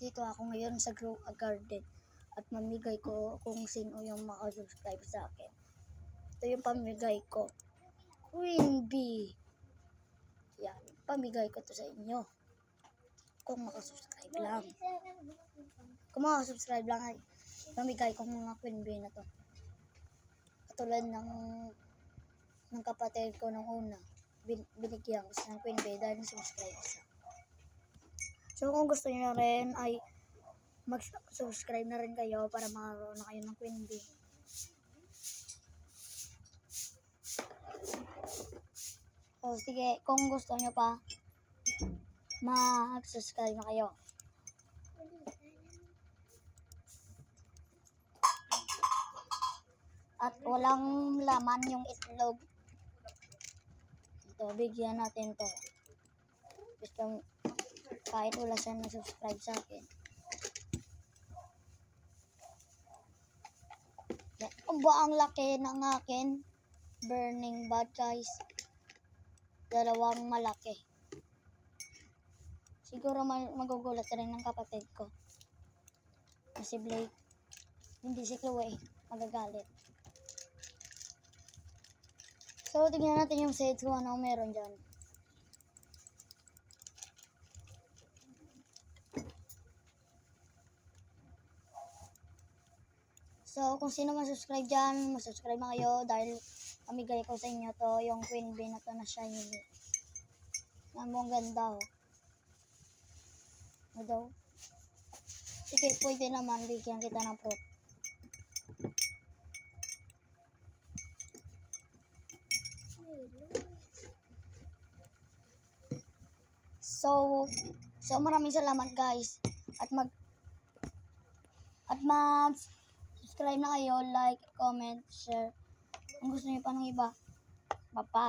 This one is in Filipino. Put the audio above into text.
Nandito ako ngayon sa Grow a Garden at mamigay ko kung sino yung maka-subscribe sa akin. Ito yung pamigay ko. Queen Bee. Yan, pamigay ko to sa inyo. Kung makasubscribe lang. Kung makasubscribe lang ay pamigay ko mga Queen Bee na to. Katulad ng ng kapatid ko nung una. Bin, binigyan ko ng Queen Bee dahil subscribe siya. So kung gusto niyo na rin ay mag-subscribe na rin kayo para makaroon na kayo ng Queen Bee. So sige, kung gusto niyo pa, mag-subscribe na kayo. At walang laman yung itlog. Ito, bigyan natin to. Gusto, kahit wala siya na-subscribe sa akin. Ang ba ang laki ng akin? Burning bad guys. Dalawang malaki. Siguro ma- magugulat rin ng kapatid ko. Kasi Blake, hindi si Chloe, magagalit. So, tingnan natin yung seeds kung ano meron dyan. So, kung sino man-subscribe dyan, masubscribe na kayo dahil amigay ko sa inyo to, yung Queen Bee na to na shiny. Yan ganda oh. Ano daw? Sige, pwede naman bigyan kita ng proof. So, so maraming salamat guys. At mag at mag subscribe na kayo, like, comment, share. Kung gusto niyo pa ng iba. Bye-bye.